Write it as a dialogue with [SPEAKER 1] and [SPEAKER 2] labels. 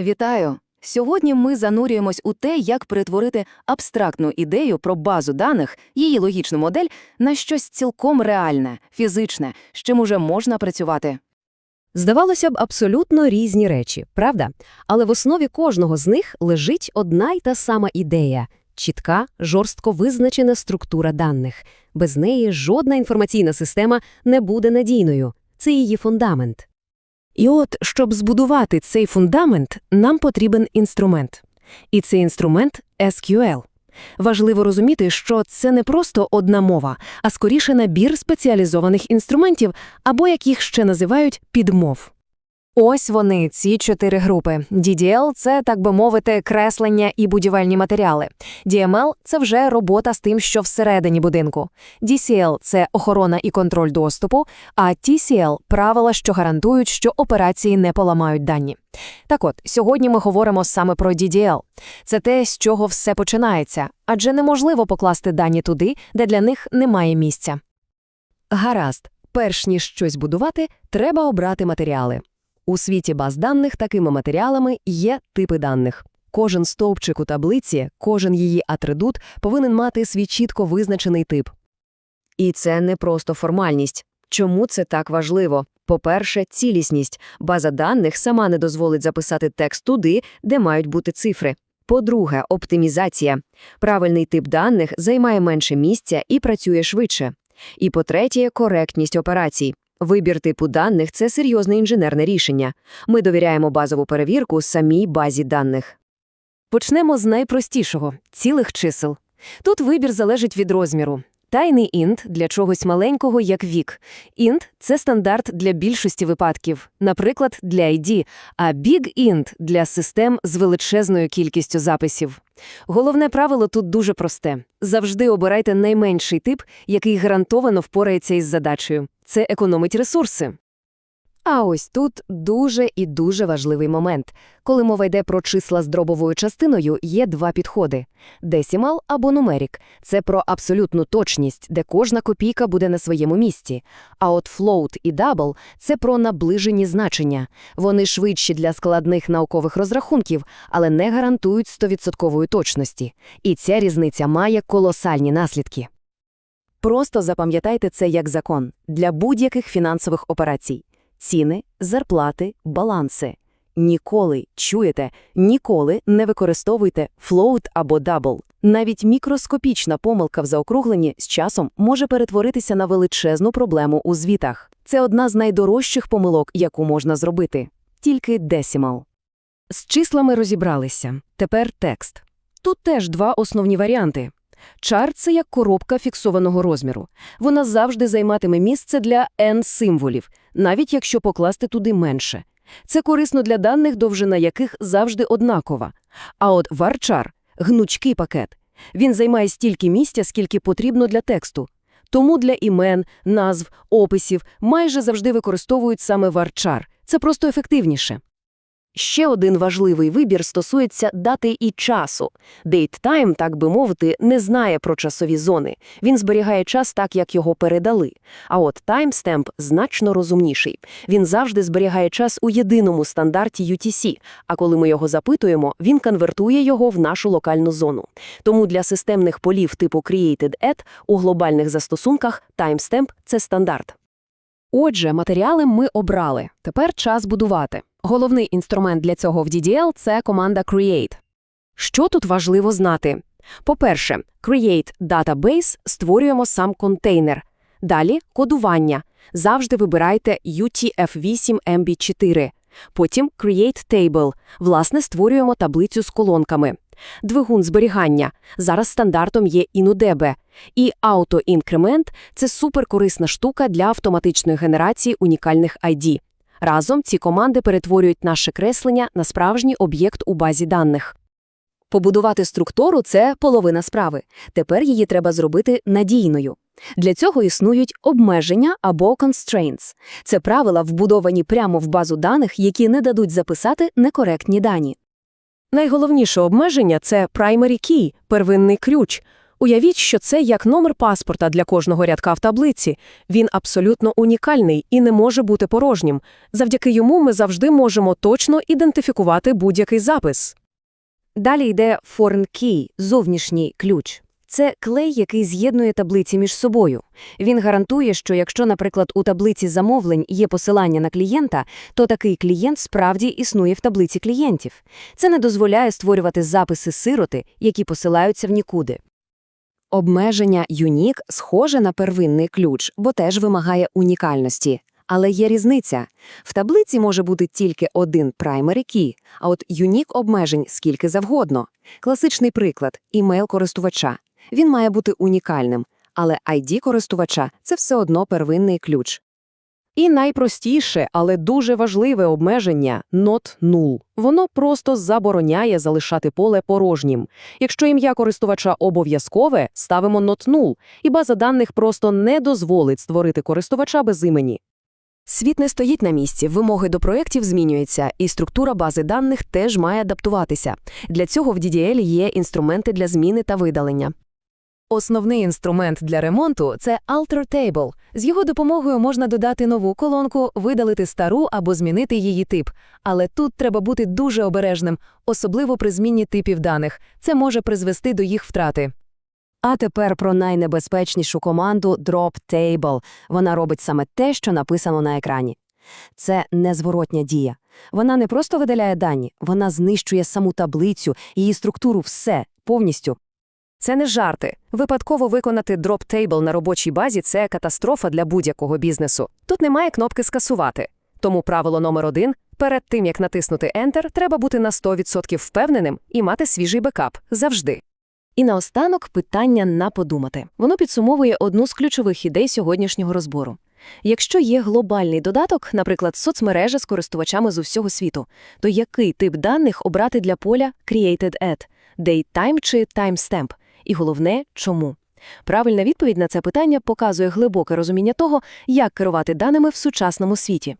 [SPEAKER 1] Вітаю! Сьогодні ми занурюємось у те, як перетворити абстрактну ідею про базу даних, її логічну модель, на щось цілком реальне, фізичне, з чим уже можна працювати.
[SPEAKER 2] Здавалося б, абсолютно різні речі, правда? Але в основі кожного з них лежить одна й та сама ідея – чітка, жорстко визначена структура даних. Без неї жодна інформаційна система не буде надійною. Це її фундамент.
[SPEAKER 3] І от, щоб збудувати цей фундамент, нам потрібен інструмент. І цей інструмент – SQL. Важливо розуміти, що це не просто одна мова, а скоріше набір спеціалізованих інструментів, або як їх ще називають підмов.
[SPEAKER 4] Ось вони, ці чотири групи. DDL – це, так би мовити, креслення і будівельні матеріали. DML – це вже робота з тим, що всередині будинку. DCL – це охорона і контроль доступу, а TCL – правила, що гарантують, що операції не поламають дані. Так от, сьогодні ми говоримо саме про DDL. Це те, з чого все починається, адже неможливо покласти дані туди, де для них немає місця.
[SPEAKER 2] Гаразд, перш ніж щось будувати, треба обрати матеріали. У світі баз даних такими матеріалами є типи даних. Кожен стовпчик у таблиці, кожен її атрибут повинен мати свій чітко визначений тип. І це не просто формальність. Чому це так важливо? По-перше, цілісність. База даних сама не дозволить записати текст туди, де мають бути цифри. По-друге, оптимізація. Правильний тип даних займає менше місця і працює швидше. І по-третє, коректність операцій. Вибір типу даних – це серйозне інженерне рішення. Ми довіряємо базову перевірку самій базі даних.
[SPEAKER 4] Почнемо з найпростішого – цілих чисел. Тут вибір залежить від розміру. Тайний int для чогось маленького, як вік. Int – це стандарт для більшості випадків, наприклад, для ID, а big int – для систем з величезною кількістю записів. Головне правило тут дуже просте. Завжди обирайте найменший тип, який гарантовано впорається із задачею. Це економить ресурси.
[SPEAKER 2] А ось тут дуже і дуже важливий момент. Коли мова йде про числа з дробовою частиною, є два підходи. Десімал або нумерік – це про абсолютну точність, де кожна копійка буде на своєму місці. А от флоут і дабл – це про наближені значення. Вони швидші для складних наукових розрахунків, але не гарантують 100% точності. І ця різниця має колосальні наслідки.
[SPEAKER 3] Просто запам'ятайте це як закон для будь-яких фінансових операцій. Ціни, зарплати, баланси. Ніколи, чуєте, ніколи не використовуйте float або double. Навіть мікроскопічна помилка в заокругленні з часом може перетворитися на величезну проблему у звітах. Це одна з найдорожчих помилок, яку можна зробити. Тільки десімал. З числами розібралися. Тепер текст. Тут теж два основні варіанти. Чар – це як коробка фіксованого розміру. Вона завжди займатиме місце для n-символів, навіть якщо покласти туди менше. Це корисно для даних, довжина яких завжди однакова. А от varchar – гнучкий пакет. Він займає стільки місця, скільки потрібно для тексту. Тому для імен, назв, описів майже завжди використовують саме varchar. Це просто ефективніше. Ще один важливий вибір стосується дати і часу. DateTime, так би мовити, не знає про часові зони. Він зберігає час так, як його передали. А от timestamp значно розумніший. Він завжди зберігає час у єдиному стандарті UTC, а коли ми його запитуємо, він конвертує його в нашу локальну зону. Тому для системних полів типу Created At у глобальних застосунках timestamp – це стандарт. Отже, матеріали ми обрали. Тепер час будувати. Головний інструмент для цього в DDL – це команда Create. Що тут важливо знати? По-перше, Create Database створюємо сам контейнер. Далі – кодування. Завжди вибирайте UTF-8MB4. Потім Create Table. Власне, створюємо таблицю з колонками. Двигун зберігання. Зараз стандартом є InnoDB. І Auto-Increment – це суперкорисна штука для автоматичної генерації унікальних ID. Разом ці команди перетворюють наше креслення на справжній об'єкт у базі даних. Побудувати структуру – це половина справи. Тепер її треба зробити надійною. Для цього існують обмеження або constraints. Це правила, вбудовані прямо в базу даних, які не дадуть записати некоректні дані. Найголовніше обмеження – це primary key – первинний ключ.
[SPEAKER 5] Уявіть, що це як номер паспорта для кожного рядка в таблиці. Він абсолютно унікальний і не може бути порожнім. Завдяки йому ми завжди можемо точно ідентифікувати будь-який запис.
[SPEAKER 4] Далі йде foreign key – зовнішній ключ. Це клей, який з'єднує таблиці між собою. Він гарантує, що якщо, наприклад, у таблиці замовлень є посилання на клієнта, то такий клієнт справді існує в таблиці клієнтів. Це не дозволяє створювати записи сироти, які посилаються в нікуди.
[SPEAKER 2] Обмеження Unique схоже на первинний ключ, бо теж вимагає унікальності. Але є різниця. В таблиці може бути тільки один primary key, а от Unique обмежень скільки завгодно. Класичний приклад – імейл користувача. Він має бути унікальним, але ID користувача – це все одно первинний ключ.
[SPEAKER 5] І найпростіше, але дуже важливе обмеження – not null. Воно просто забороняє залишати поле порожнім. Якщо ім'я користувача обов'язкове, ставимо not null, і база даних просто не дозволить створити користувача без імені.
[SPEAKER 1] Світ не стоїть на місці, вимоги до проєктів змінюються, і структура бази даних теж має адаптуватися. Для цього в DDL є інструменти для зміни та видалення. Основний інструмент для ремонту – це Alter Table. З його допомогою можна додати нову колонку, видалити стару або змінити її тип. Але тут треба бути дуже обережним, особливо при зміні типів даних. Це може призвести до їх втрати.
[SPEAKER 3] А тепер про найнебезпечнішу команду Drop Table. Вона робить саме те, що написано на екрані. Це незворотня дія. Вона не просто видаляє дані, вона знищує саму таблицю, її структуру, все, повністю.
[SPEAKER 1] Це не жарти. Випадково виконати дроп-тейбл на робочій базі – це катастрофа для будь-якого бізнесу. Тут немає кнопки «Скасувати». Тому правило номер один – перед тим, як натиснути Enter, треба бути на 100% впевненим і мати свіжий бекап. Завжди. І наостанок питання на подумати. Воно підсумовує одну з ключових ідей сьогоднішнього розбору. Якщо є глобальний додаток, наприклад, соцмережа з користувачами з усього світу, то який тип даних обрати для поля Created At – Date-time чи Timestamp? І головне, чому? Правильна відповідь на це питання показує глибоке розуміння того, як керувати даними в сучасному світі.